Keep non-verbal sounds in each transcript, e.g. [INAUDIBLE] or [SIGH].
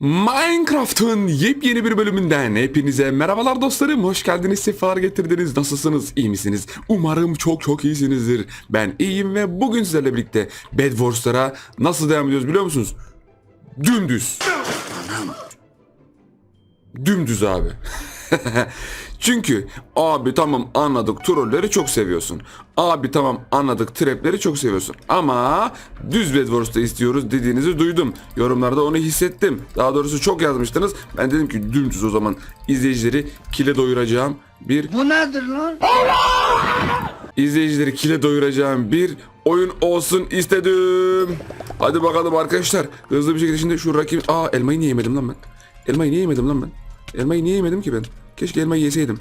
Minecraft'ın yepyeni bir bölümünden hepinize merhabalar dostlarım. Hoş geldiniz, sefalar getirdiniz. Nasılsınız, iyi misiniz? Umarım çok çok iyisinizdir. Ben iyiyim ve bugün sizlerle birlikte Bed Wars'lara nasıl devam ediyoruz biliyor musunuz? Dümdüz. Dümdüz abi. [LAUGHS] Çünkü abi tamam anladık trolleri çok seviyorsun. Abi tamam anladık trapleri çok seviyorsun. Ama düz Bedwars'ta istiyoruz dediğinizi duydum. Yorumlarda onu hissettim. Daha doğrusu çok yazmıştınız. Ben dedim ki dümdüz o zaman izleyicileri kile doyuracağım bir Bu nedir lan? izleyicileri kile doyuracağım bir oyun olsun istedim. Hadi bakalım arkadaşlar. Hızlı bir şekilde şimdi şu rakip... Aa elmayı niye yemedim lan ben? Elmayı niye yemedim lan ben? Elmayı niye yemedim ki ben? Keşke elmayı yeseydim.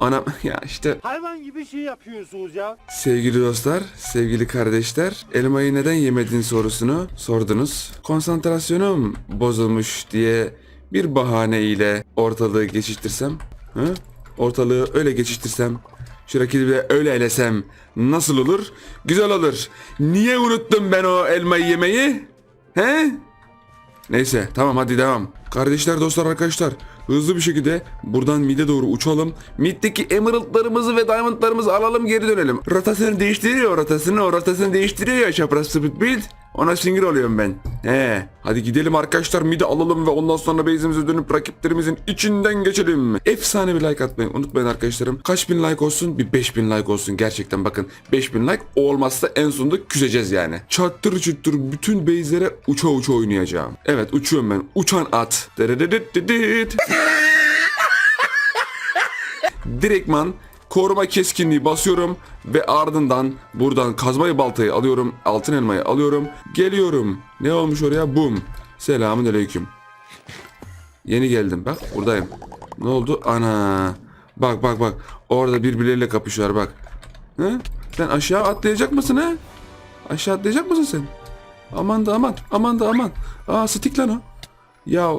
Anam [LAUGHS] ya işte Hayvan gibi şey yapıyorsunuz ya. sevgili dostlar, sevgili kardeşler elmayı neden yemedin sorusunu sordunuz. Konsantrasyonum bozulmuş diye bir bahane ile ortalığı geçiştirsem, hı? ortalığı öyle geçiştirsem, şu rakibi de öyle elesem nasıl olur? Güzel olur. Niye unuttum ben o elmayı yemeyi? He? Neyse tamam hadi devam. Kardeşler dostlar arkadaşlar hızlı bir şekilde buradan mid'e doğru uçalım. Mid'deki emeraldlarımızı ve diamondlarımızı alalım geri dönelim. Rotasını değiştiriyor rotasını o rotasını değiştiriyor ya çapraz speed build. Ona sinir oluyorum ben. He. Hadi gidelim arkadaşlar mid'i alalım ve ondan sonra base'imize dönüp rakiplerimizin içinden geçelim. Efsane bir like atmayı unutmayın arkadaşlarım. Kaç bin like olsun? Bir 5000 like olsun gerçekten bakın. 5000 like o olmazsa en sonunda küseceğiz yani. Çattır çuttır bütün base'lere uça uça oynayacağım. Evet uçuyorum ben. Uçan at. Direktman koruma keskinliği basıyorum ve ardından buradan kazmayı baltayı alıyorum. Altın elmayı alıyorum. Geliyorum. Ne olmuş oraya? Bum. Selamun aleyküm. Yeni geldim bak buradayım. Ne oldu? Ana. Bak bak bak. Orada birbirleriyle kapışıyorlar bak. He? Sen aşağı atlayacak mısın he? Aşağı atlayacak mısın sen? Aman da aman. Aman da aman. Aa stick lan o. Ya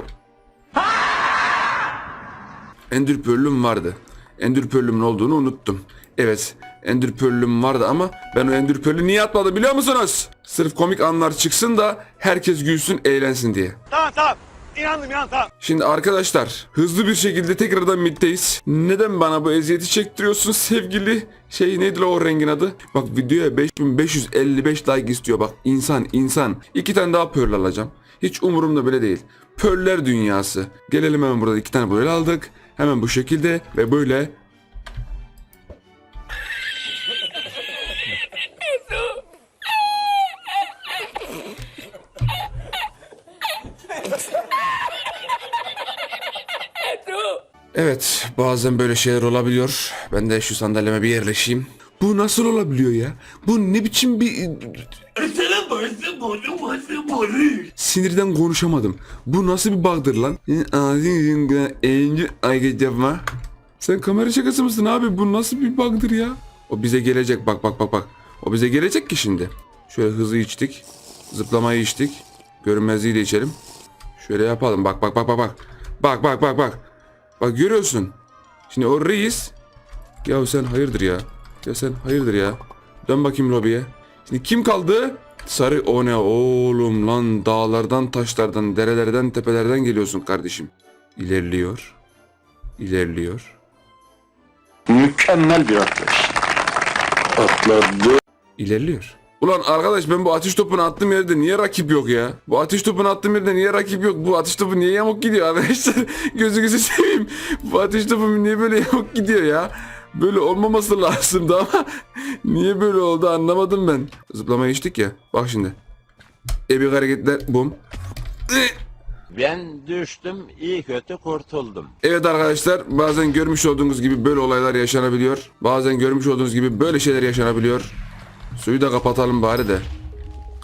Ender Pearl'üm vardı. Ender Pearl'ümün olduğunu unuttum. Evet, Ender Pearl'üm vardı ama ben o Ender Pearl'ü niye atmadım biliyor musunuz? Sırf komik anlar çıksın da herkes gülsün, eğlensin diye. Tamam tamam. İnandım inandım tamam. Şimdi arkadaşlar hızlı bir şekilde tekrardan middeyiz. Neden bana bu eziyeti çektiriyorsun sevgili şey neydi o rengin adı? Bak videoya 5555 like istiyor bak insan insan. İki tane daha pearl alacağım. Hiç umurumda bile değil. Pearl'ler dünyası. Gelelim hemen burada iki tane pearl aldık. Hemen bu şekilde ve böyle Evet bazen böyle şeyler olabiliyor. Ben de şu sandalyeme bir yerleşeyim. Bu nasıl olabiliyor ya? Bu ne biçim bir... Sinirden konuşamadım. Bu nasıl bir bug'dır lan? Sen kamera şakası mısın abi? Bu nasıl bir bug'dır ya? O bize gelecek bak bak bak bak. O bize gelecek ki şimdi. Şöyle hızı içtik. Zıplamayı içtik. Görünmezliği de içelim. Şöyle yapalım. Bak bak bak bak bak. Bak bak bak bak. Bak görüyorsun. Şimdi o reis. Ya sen hayırdır ya. Ya sen hayırdır ya. Dön bakayım lobiye. Şimdi kim kaldı? Sarı o ne oğlum lan dağlardan taşlardan derelerden tepelerden geliyorsun kardeşim. İlerliyor. İlerliyor. Mükemmel bir atlayış. Atladı. İlerliyor. Ulan arkadaş ben bu atış topunu attığım yerde niye rakip yok ya? Bu atış topunu attığım yerde niye rakip yok? Bu atış topu niye yamuk gidiyor arkadaşlar? [LAUGHS] Gözünüzü seveyim. Bu atış topu niye böyle yamuk gidiyor ya? Böyle olmaması lazımdı ama [LAUGHS] niye böyle oldu anlamadım ben. Zıplamayı içtik ya. Bak şimdi. Ebik hareketler. Bum. Ben düştüm, iyi kötü kurtuldum. Evet arkadaşlar bazen görmüş olduğunuz gibi böyle olaylar yaşanabiliyor. Bazen görmüş olduğunuz gibi böyle şeyler yaşanabiliyor. Suyu da kapatalım bari de.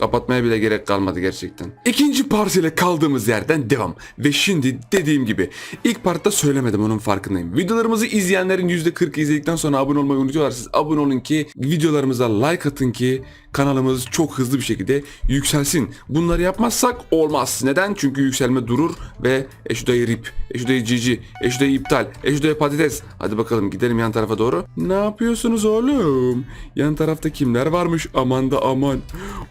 Kapatmaya bile gerek kalmadı gerçekten. İkinci part ile kaldığımız yerden devam. Ve şimdi dediğim gibi ilk partta söylemedim onun farkındayım. Videolarımızı izleyenlerin %40 izledikten sonra abone olmayı unutuyorlar. Siz abone olun ki videolarımıza like atın ki kanalımız çok hızlı bir şekilde yükselsin. Bunları yapmazsak olmaz. Neden? Çünkü yükselme durur ve eşudayı rip, eşudayı cici, eşudayı iptal, eşudayı patates. Hadi bakalım gidelim yan tarafa doğru. Ne yapıyorsunuz oğlum? Yan tarafta kimler varmış? Aman da aman.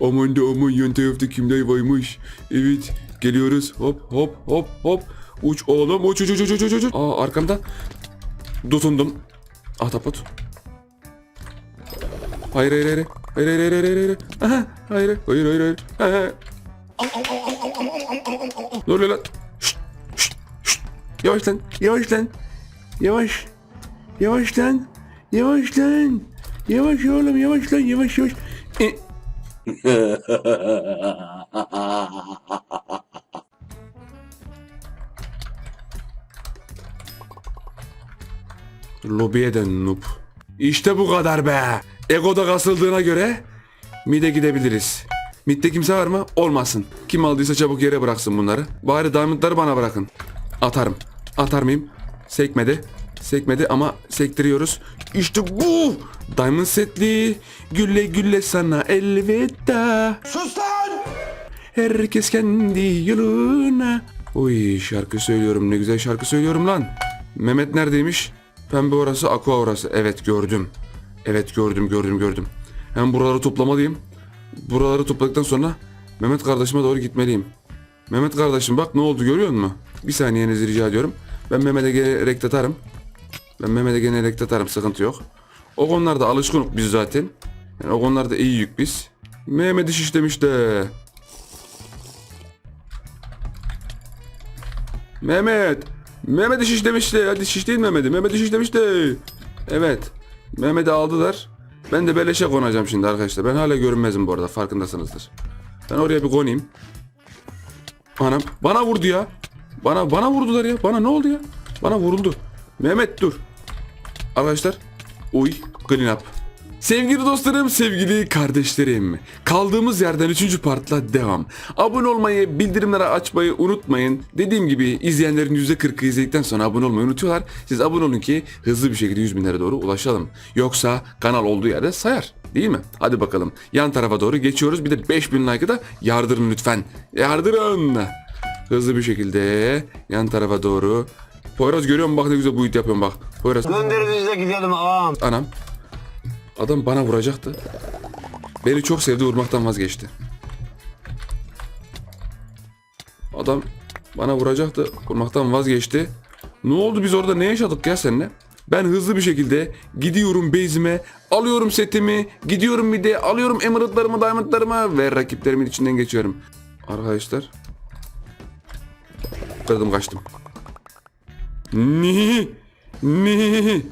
Aman da Ana aman yan tarafta kimler varmış. Evet geliyoruz. Hop hop hop hop. Uç oğlum uç uç uç uç uç uç. Aa arkamda. Tutundum. Ahtapot. Hayır hayır hayır. Hayır hayır hayır hayır hayır. Aha, hayır hayır hayır hayır. Aha. Ne oluyor lan? Şşt, şşt, şşt. Yavaş lan. Yavaş lan. Yavaş. Yavaş lan. Yavaş lan. Yavaş oğlum yavaş lan yavaş yavaş. E, [LAUGHS] Lobiye de noob. İşte bu kadar be. Ego'da kasıldığına göre mide gidebiliriz. Midde kimse var mı? Olmasın. Kim aldıysa çabuk yere bıraksın bunları. Bari diamondları bana bırakın. Atarım. Atar mıyım? Sekmedi. Sekmedi ama sektiriyoruz. İşte bu. Diamond setli. Gülle gülle sana elveda. Sus lan! Herkes kendi yoluna. Oy şarkı söylüyorum ne güzel şarkı söylüyorum lan. Mehmet neredeymiş? Pembe orası aqua orası. Evet gördüm. Evet gördüm gördüm gördüm. Hem buraları toplamalıyım. Buraları topladıktan sonra Mehmet kardeşime doğru gitmeliyim. Mehmet kardeşim bak ne oldu görüyor musun? Bir saniyenizi rica ediyorum. Ben Mehmet'e gene rekt atarım. Ben Mehmet'e gene rekt atarım sıkıntı yok. O konularda alışkınlık biz zaten. Yani o konularda iyi yük biz. Mehmet iş işlemiş de. Mehmet. Mehmet iş işlemişti. Hadi şişleyin Mehmet'i. Mehmet iş işlemişti. Evet. Mehmet'i aldılar. Ben de beleşe konacağım şimdi arkadaşlar. Ben hala görünmezim bu arada farkındasınızdır. Ben oraya bir konayım. Anam bana vurdu ya. Bana bana vurdular ya. Bana ne oldu ya? Bana vuruldu. Mehmet dur. Arkadaşlar. Uy clean up. Sevgili dostlarım, sevgili kardeşlerim. Kaldığımız yerden 3. partla devam. Abone olmayı, bildirimleri açmayı unutmayın. Dediğim gibi izleyenlerin %40'ı izledikten sonra abone olmayı unutuyorlar. Siz abone olun ki hızlı bir şekilde 100 binlere doğru ulaşalım. Yoksa kanal olduğu yerde sayar. Değil mi? Hadi bakalım. Yan tarafa doğru geçiyoruz. Bir de 5000 like'ı da yardırın lütfen. Yardırın. Hızlı bir şekilde yan tarafa doğru. Poyraz görüyor musun? Bak ne güzel buit yapıyorum bak. Poyraz. Gönderiniz de gidelim ağam. Anam. Adam bana vuracaktı. Beni çok sevdi vurmaktan vazgeçti. Adam bana vuracaktı vurmaktan vazgeçti. Ne oldu biz orada ne yaşadık ya seninle? Ben hızlı bir şekilde gidiyorum base'ime, alıyorum setimi, gidiyorum bir de alıyorum emeraldlarımı, diamondlarımı ve rakiplerimin içinden geçiyorum. Arkadaşlar. Kırdım kaçtım. Ni ni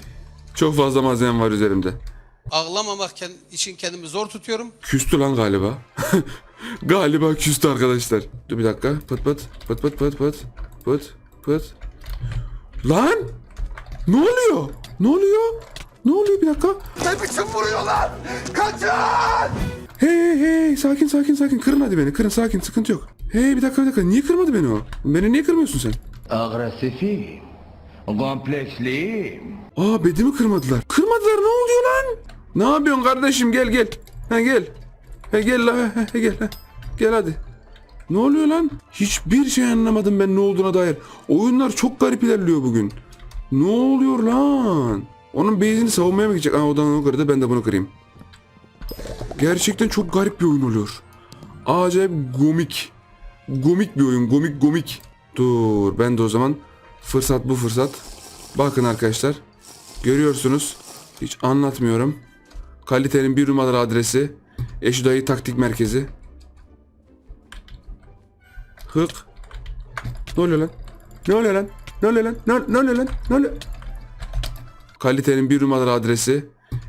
çok fazla malzemem var üzerimde. Ağlamamak için kendimi zor tutuyorum. Küstü lan galiba. [LAUGHS] galiba küstü arkadaşlar. Dur bir dakika. Pıt pıt pıt pıt pıt pıt pıt pıt. Lan! Ne oluyor? Ne oluyor? Ne oluyor bir dakika? Ne biçim vuruyorlar? Kaçın! Hey hey hey sakin sakin sakin kırın hadi beni kırın sakin sıkıntı yok. Hey bir dakika bir dakika niye kırmadı beni o? Beni niye kırmıyorsun sen? Agresifim. Kompleksliyim. Aa bedimi kırmadılar. Kırmadılar ne oluyor lan? Ne yapıyorsun kardeşim gel gel. Ha gel. He gel la he, he, gel. he. Gel hadi. Ne oluyor lan? Hiçbir şey anlamadım ben ne olduğuna dair. Oyunlar çok garip ilerliyor bugün. Ne oluyor lan? Onun base'ini savunmaya mı gidecek? Aa o da onu kırdı ben de bunu kırayım. Gerçekten çok garip bir oyun oluyor. Acayip komik. Komik bir oyun. Komik komik. Dur ben de o zaman fırsat bu fırsat. Bakın arkadaşlar. Görüyorsunuz. Hiç anlatmıyorum. Kalitenin bir numaralı adresi. Eşi dayı taktik merkezi. Hık. Ne oluyor lan? Ne oluyor lan? Ne oluyor lan? Ne, ne oluyor lan? Ne oluyor? Kalitenin bir numaralı adresi.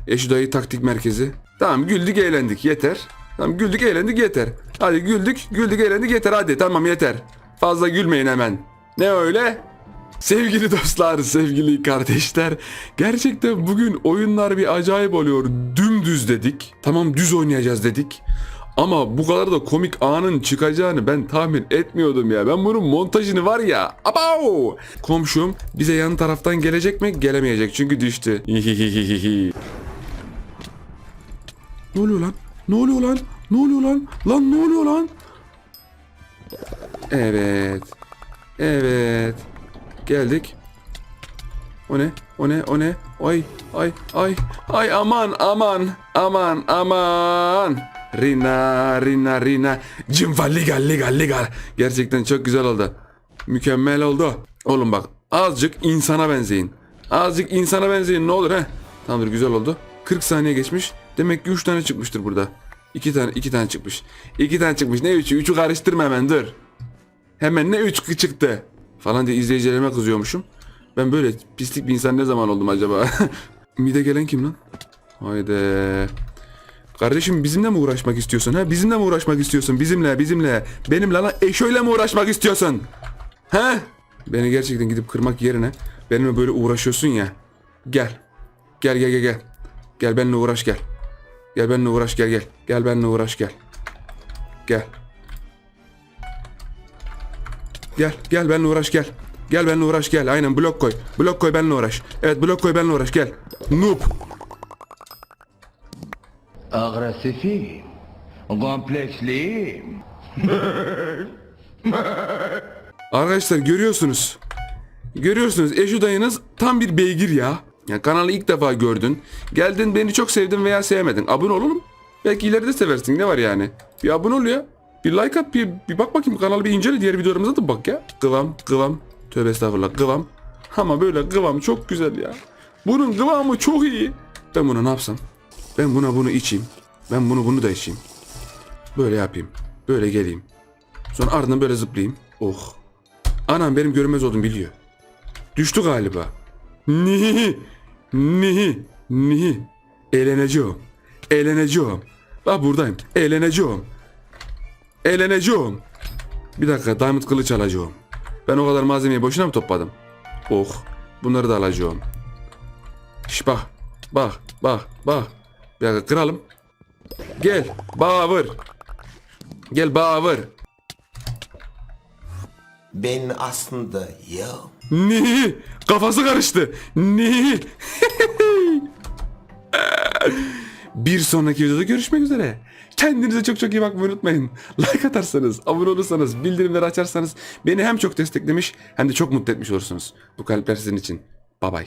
Eşi dayı taktik merkezi. Tamam güldük eğlendik yeter. Tamam güldük eğlendik yeter. Hadi güldük güldük eğlendik yeter hadi tamam yeter. Fazla gülmeyin hemen. Ne öyle? Sevgili dostlar, sevgili kardeşler. Gerçekten bugün oyunlar bir acayip oluyor. Dümdüz dedik. Tamam düz oynayacağız dedik. Ama bu kadar da komik anın çıkacağını ben tahmin etmiyordum ya. Ben bunun montajını var ya. Abav! Komşum bize yan taraftan gelecek mi? Gelemeyecek çünkü düştü. [LAUGHS] ne oluyor lan? Ne oluyor lan? Ne oluyor lan? Lan ne oluyor lan? Evet. Evet. Geldik. O ne? O ne? O ne? Ay ay ay ay aman aman aman aman. Rina, Rina, Rina. Cimfa liga, liga, liga. Gerçekten çok güzel oldu. Mükemmel oldu. Oğlum bak azıcık insana benzeyin. Azıcık insana benzeyin ne olur he. Tamamdır güzel oldu. 40 saniye geçmiş. Demek ki 3 tane çıkmıştır burada. 2 tane 2 tane çıkmış. 2 tane çıkmış. Ne 3'ü? 3'ü karıştırma hemen dur. Hemen ne 3 çıktı falan diye izleyicilerime kızıyormuşum. Ben böyle pislik bir insan ne zaman oldum acaba? [LAUGHS] Mide gelen kim lan? Haydi. Kardeşim bizimle mi uğraşmak istiyorsun ha? Bizimle mi uğraşmak istiyorsun? Bizimle, bizimle. Benimle lan eşöyle mi uğraşmak istiyorsun? He? Beni gerçekten gidip kırmak yerine benimle böyle uğraşıyorsun ya. Gel. Gel gel gel gel. Gel benimle uğraş gel. Gel benimle uğraş gel gel. Gel benimle uğraş gel. Gel. Gel gel benimle uğraş gel. Gel benimle uğraş gel. Aynen blok koy. Blok koy benimle uğraş. Evet blok koy benimle uğraş gel. Noob. Agresifim. Kompleksliyim. Arkadaşlar görüyorsunuz. Görüyorsunuz Eşu dayınız tam bir beygir ya. Ya kanalı ilk defa gördün. Geldin beni çok sevdin veya sevmedin. Abone ol oğlum. Belki ileride seversin ne var yani. Bir abone ol ya. Bir like at bir, bir bak bakayım kanalı bir incele diğer videolarımıza da bak ya. Kıvam kıvam. Tövbe estağfurullah kıvam. Ama böyle kıvam çok güzel ya. Bunun kıvamı çok iyi. Ben bunu ne yapsam? Ben buna bunu içeyim. Ben bunu bunu da içeyim. Böyle yapayım. Böyle geleyim. Sonra ardından böyle zıplayayım. Oh. Anam benim görünmez olduğumu biliyor. Düştü galiba. Nihi. Nihi. Nihi. Eğleneceğim. Eğleneceğim. Bak buradayım. Eğleneceğim. Eğleneceğim. Bir dakika diamond kılıç alacağım. Ben o kadar malzemeyi boşuna mı topladım? Oh. Bunları da alacağım. Şş bak. Bak. Bak. Bak. Bir dakika kıralım. Gel. Bağır. Gel bağır. Ben aslında ya Ne? Kafası karıştı. Ne? [LAUGHS] Bir sonraki videoda görüşmek üzere. Kendinize çok çok iyi bakmayı unutmayın. [LAUGHS] Like atarsanız, abone olursanız, bildirimleri açarsanız beni hem çok desteklemiş hem de çok mutlu etmiş olursunuz. Bu kalpler sizin için. Bye bye.